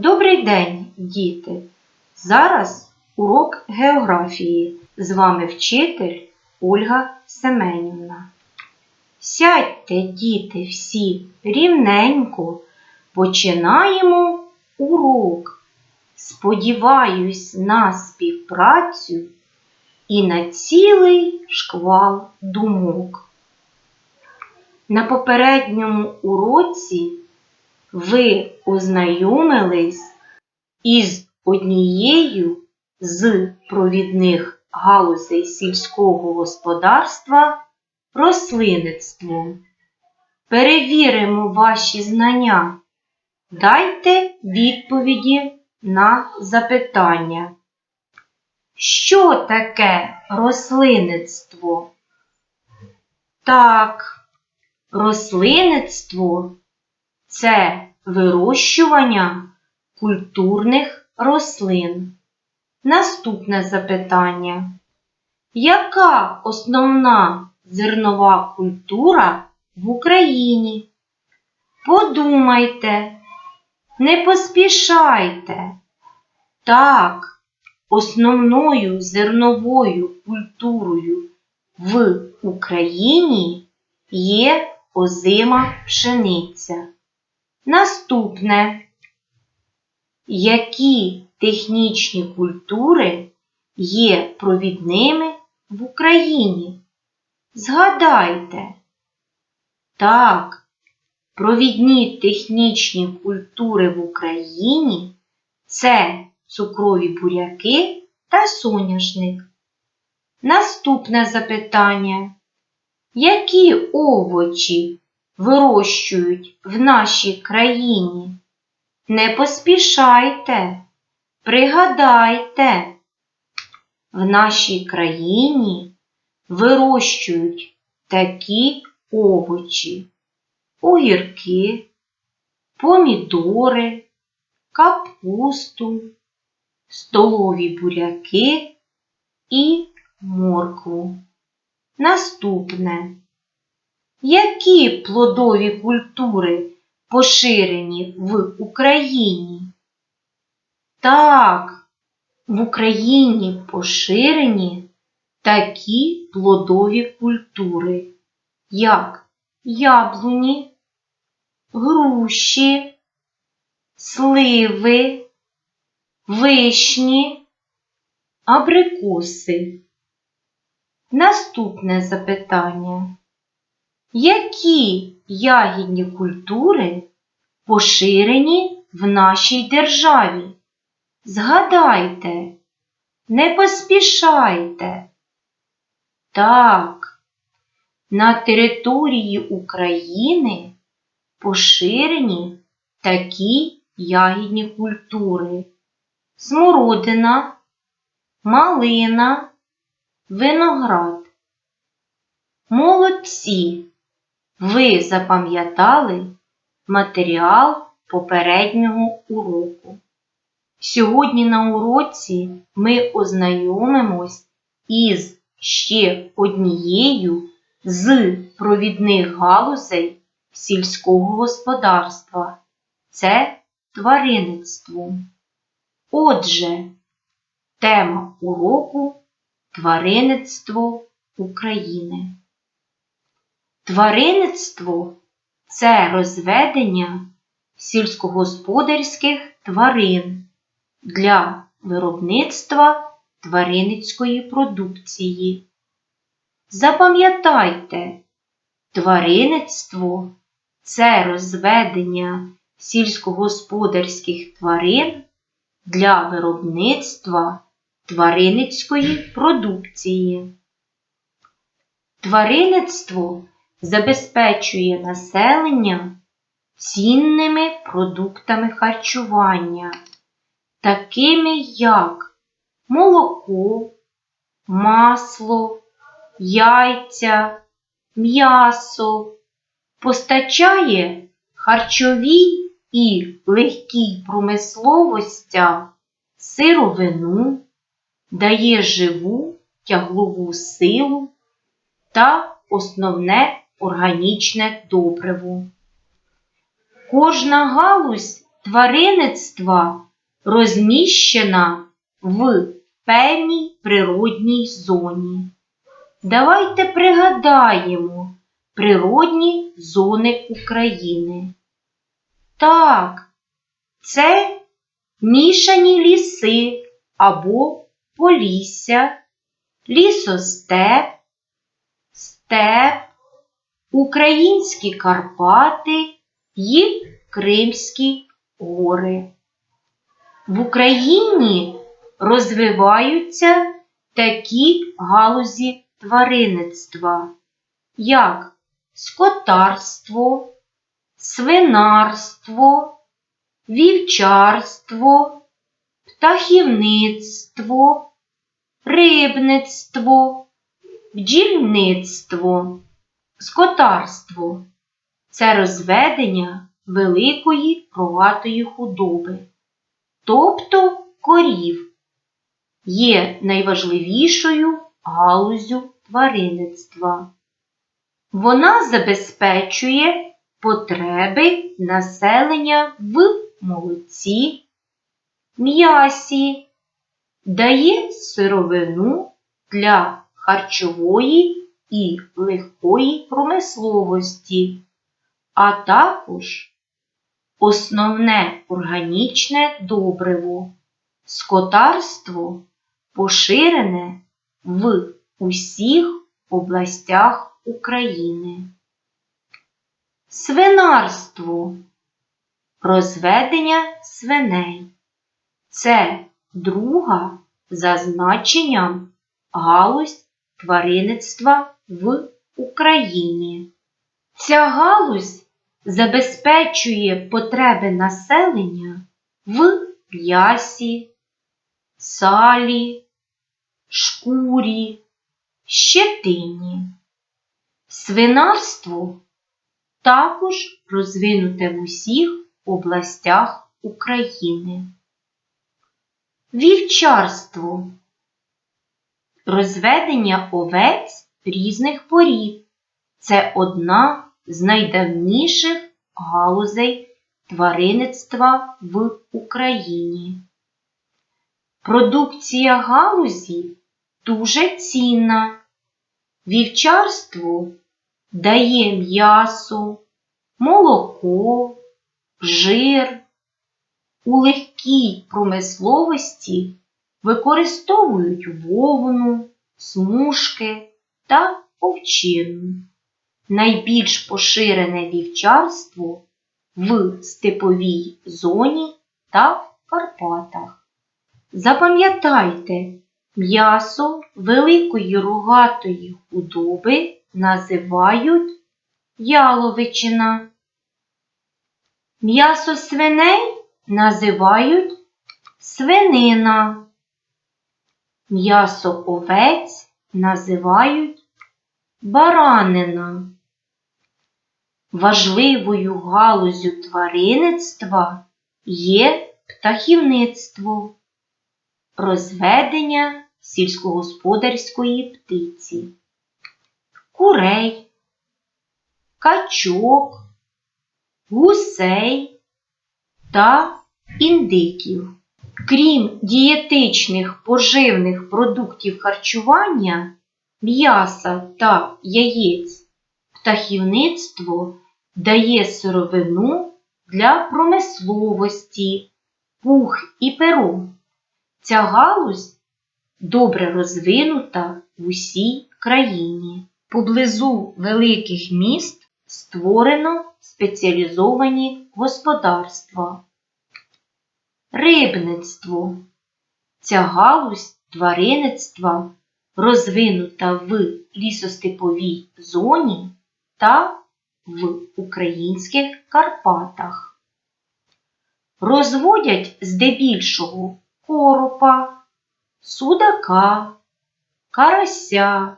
Добрий день, діти! Зараз урок географії. З вами вчитель Ольга Семенівна. Сядьте, діти, всі рівненько. Починаємо урок. Сподіваюсь на співпрацю і на цілий шквал думок. На попередньому уроці ви ознайомились із однією з провідних галузей сільського господарства рослинництвом. Перевіримо ваші знання. Дайте відповіді на запитання. Що таке рослинництво? Так, рослинництво це вирощування культурних рослин. Наступне запитання. Яка основна зернова культура в Україні? Подумайте, не поспішайте. Так, основною зерновою культурою в Україні є озима пшениця. Наступне. Які технічні культури є провідними в Україні? Згадайте. Так, провідні технічні культури в Україні це цукрові буряки та соняшник. Наступне запитання. Які овочі вирощують в нашій країні? Не поспішайте, пригадайте, в нашій країні вирощують такі овочі, огірки, помідори, капусту, столові буряки і моркву. Наступне. Які плодові культури поширені в Україні? Так, в Україні поширені такі плодові культури, як яблуні, груші, сливи, вишні, абрикоси. Наступне запитання. Які ягідні культури поширені в нашій державі? Згадайте, не поспішайте. Так, на території України поширені такі ягідні культури смородина, малина, виноград. Молодці! Ви запам'ятали матеріал попереднього уроку. Сьогодні на уроці ми ознайомимось із ще однією з провідних галузей сільського господарства це тваринництво. Отже, тема уроку тваринництво України. Тваринництво це розведення сільськогосподарських тварин для виробництва тваринницької продукції. Запам'ятайте, тваринництво це розведення сільськогосподарських тварин для виробництва тваринницької продукції. Тваринництво забезпечує населення цінними продуктами харчування, такими як молоко, масло, яйця, м'ясо, постачає харчовій і легкій промисловостям сировину, дає живу тяглову силу та основне органічне добриво. Кожна галузь тваринництва розміщена в певній природній зоні. Давайте пригадаємо природні зони України. Так, це мішані ліси або полісся, лісостеп, степ, українські Карпати і Кримські гори. В Україні розвиваються такі галузі тваринництва, як скотарство, свинарство, вівчарство, птахівництво, рибництво, бджільництво, скотарство це розведення великої рогатої худоби, тобто корів, є найважливішою галузю тваринництва. Вона забезпечує потреби населення в молоці, м'ясі, дає сировину для харчової і легкої промисловості, а також основне органічне добриво. Скотарство поширене в усіх областях України. Свинарство розведення свиней. Це друга за значенням галузь тваринництва в Україні. Ця галузь забезпечує потреби населення в м'ясі, салі, шкурі, щетині. Свинарство також розвинуте в усіх областях України. Вівчарство розведення овець різних порід. Це одна з найдавніших галузей тваринництва в Україні. Продукція галузі дуже цінна. Вівчарство дає м'ясо, молоко, жир. У легкій промисловості використовують вовну, смужки та овчину. Найбільш поширене вівчарство в степовій зоні та в Карпатах. Запам'ятайте, м'ясо великої рогатої худоби називають яловичина. М'ясо свиней називають свинина. М'ясо овець називають баранина. Важливою галузю тваринництва є птахівництво, розведення сільськогосподарської птиці, курей, качок, гусей та індиків. Крім дієтичних поживних продуктів харчування, м'яса та яєць, птахівництво дає сировину для промисловості, пух і перо. Ця галузь добре розвинута в усій країні. Поблизу великих міст створено спеціалізовані господарства. Рибництво. Ця галузь тваринництва розвинута в лісостеповій зоні та в українських Карпатах. Розводять здебільшого коропа, судака, карася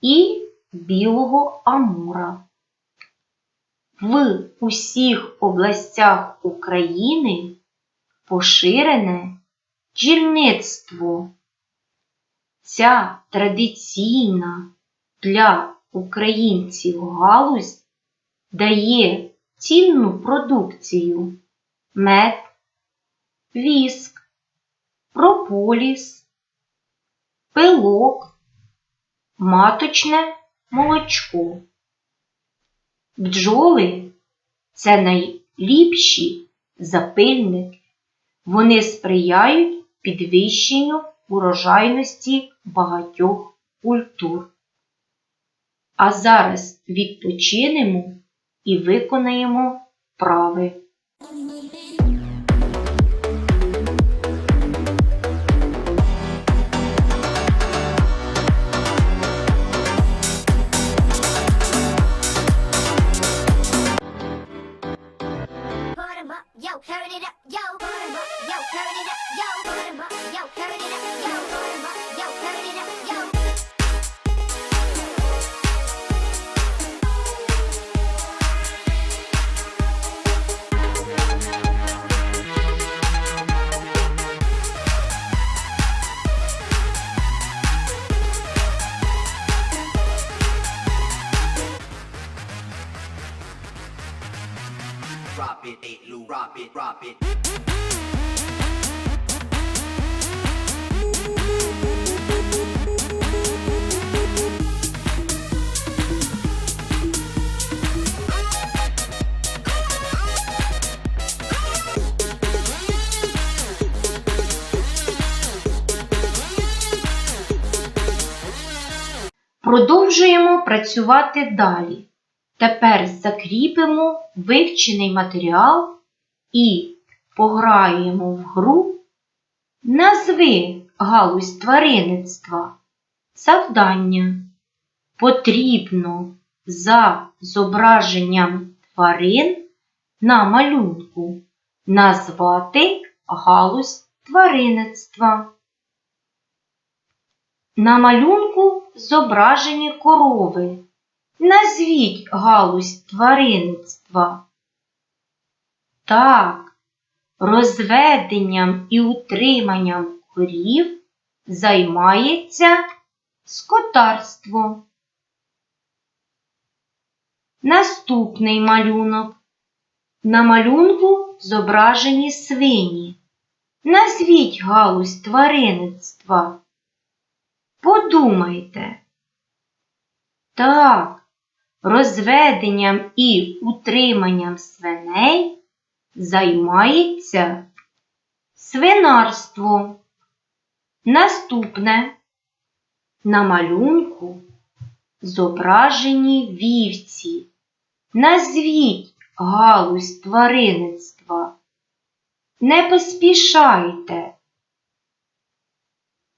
і білого амура. В усіх областях України поширене бджільництво. Ця традиційна для українців галузь дає цінну продукцію, мед, віск, прополіс, пилок, маточне молочко. Бджоли це найліпші запильники. Вони сприяють підвищенню урожайності багатьох культур. А зараз відпочинемо і виконаємо up, yo, turn it up, yo, yo, turn it up, Yo, turn it up, yo. Працювати далі. Тепер закріпимо вивчений матеріал і пограємо в гру Назви галузь тваринництва. Завдання. Потрібно за зображенням тварин на малюнку назвати галузь тваринництва. На малюнку зображені корови. Назвіть галузь тваринництва. Так, розведенням і утриманням корів займається скотарство. Наступний малюнок. На малюнку зображені свині. Назвіть галузь тваринництва. Подумайте. Так, розведенням і утриманням свиней займається свинарство. Наступне. На малюнку зображені вівці. Назвіть галузь тваринництва. Не поспішайте.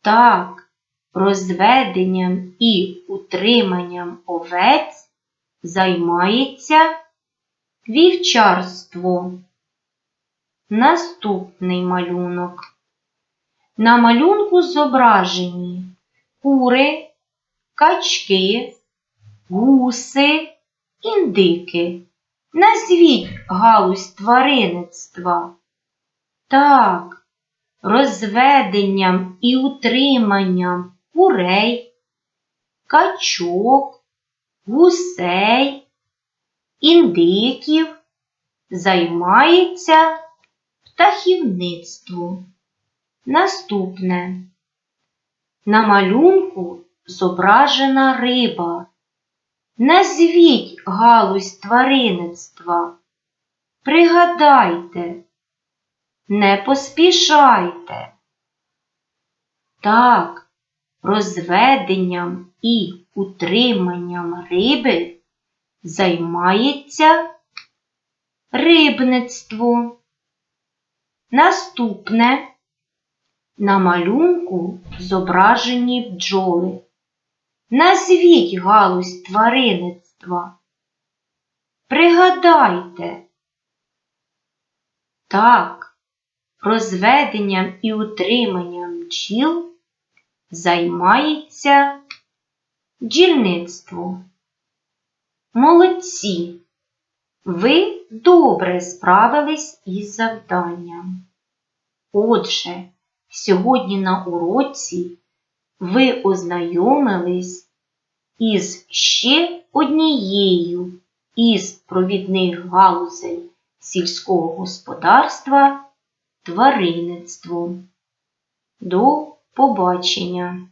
Так, розведенням і утриманням овець займається вівчарство. Наступний малюнок. На малюнку зображені кури, качки, гуси, індики. Назвіть галузь тваринництва. Так, розведенням і утриманням курей, качок, гусей, індиків займається птахівництво. Наступне. На малюнку зображена риба. Назвіть галузь тваринництва. Пригадайте, не поспішайте. Так, розведенням і утриманням риби займається рибництво. Наступне на малюнку зображені бджоли. Назвіть галузь тваринництва. Пригадайте. Так, розведенням і утриманням бджіл займається бджільництво. Молодці! Ви добре справились із завданням. Отже, сьогодні на уроці ви ознайомились із ще однією із провідних галузей сільського господарства, тваринництву. До побачення!